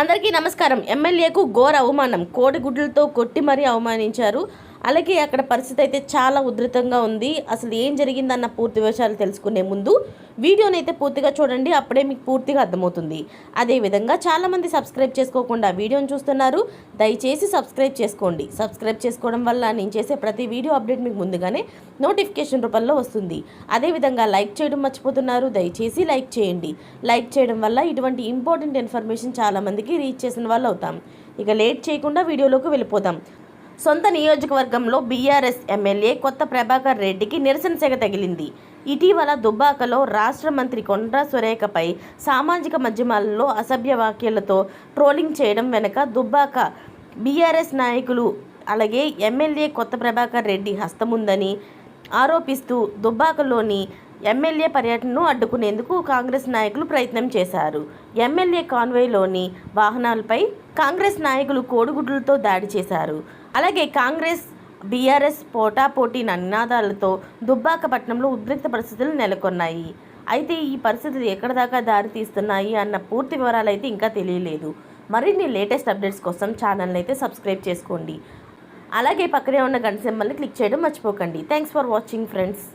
అందరికీ నమస్కారం. ఎమ్మెల్యేకు ఘోర అవమానం. కోడిగుడ్లతో కొట్టి మరీ అవమానించారు. అలాగే అక్కడ పరిస్థితి అయితే చాలా ఉధృతంగా ఉంది. అసలు ఏం జరిగిందన్న పూర్తి విషయాలు తెలుసుకునే ముందు వీడియోని అయితే పూర్తిగా చూడండి అప్పుడే మీకు పూర్తిగా అర్థమవుతుంది. అదేవిధంగా చాలామంది సబ్స్క్రైబ్ చేసుకోకుండా వీడియోని చూస్తున్నారు. దయచేసి సబ్స్క్రైబ్ చేసుకోండి. సబ్స్క్రైబ్ చేసుకోవడం వల్ల నేను చేసే ప్రతి వీడియో అప్డేట్ మీకు ముందుగానే నోటిఫికేషన్ రూపంలో వస్తుంది. అదేవిధంగా లైక్ చేయడం మర్చిపోతున్నారు. దయచేసి లైక్ చేయండి. లైక్ చేయడం వల్ల ఇటువంటి ఇంపార్టెంట్ ఇన్ఫర్మేషన్ చాలామందికి రీచ్ చేసిన వాళ్ళు అవుతాం ఇక లేట్ చేయకుండా వీడియోలోకి వెళ్ళిపోదాం సొంత నియోజకవర్గంలో బీఆర్ఎస్ ఎమ్మెల్యే కొత్త ప్రభాకర్ రెడ్డికి నిరసన సెగ తగిలింది. ఇటీవల దుబ్బాకలో రాష్ట్ర మంత్రి కొండ్రా సురేఖపై సామాజిక మాధ్యమాలలో అసభ్య వ్యాఖ్యలతో ట్రోలింగ్ చేయడం వెనుక దుబ్బాక బీఆర్ఎస్ నాయకులు అలాగే ఎమ్మెల్యే కొత్త ప్రభాకర్ రెడ్డి హస్తముందని ఆరోపిస్తూ దుబ్బాకలోని ఎమ్మెల్యే పర్యటనను అడ్డుకునేందుకు కాంగ్రెస్ నాయకులు ప్రయత్నం చేశారు. ఎమ్మెల్యే కాన్వేలోని వాహనాలపై కాంగ్రెస్ నాయకులు కోడిగుడ్లతో దాడి చేశారు. అలాగే కాంగ్రెస్ బీఆర్ఎస్ పోటాపోటీ నినాదాలతో దుబ్బాకపట్నంలో ఉద్రిక్త పరిస్థితులు నెలకొన్నాయి. అయితే ఈ పరిస్థితులు ఎక్కడ దాకా దారి తీస్తున్నాయి అన్న పూర్తి వివరాలు అయితే ఇంకా తెలియలేదు. మరిన్ని లేటెస్ట్ అప్డేట్స్ కోసం ఛానల్ని అయితే సబ్స్క్రైబ్ చేసుకోండి. అలాగే పక్కనే ఉన్న గంట సింబల్ని క్లిక్ చేయడం మర్చిపోకండి. Thanks for watching friends.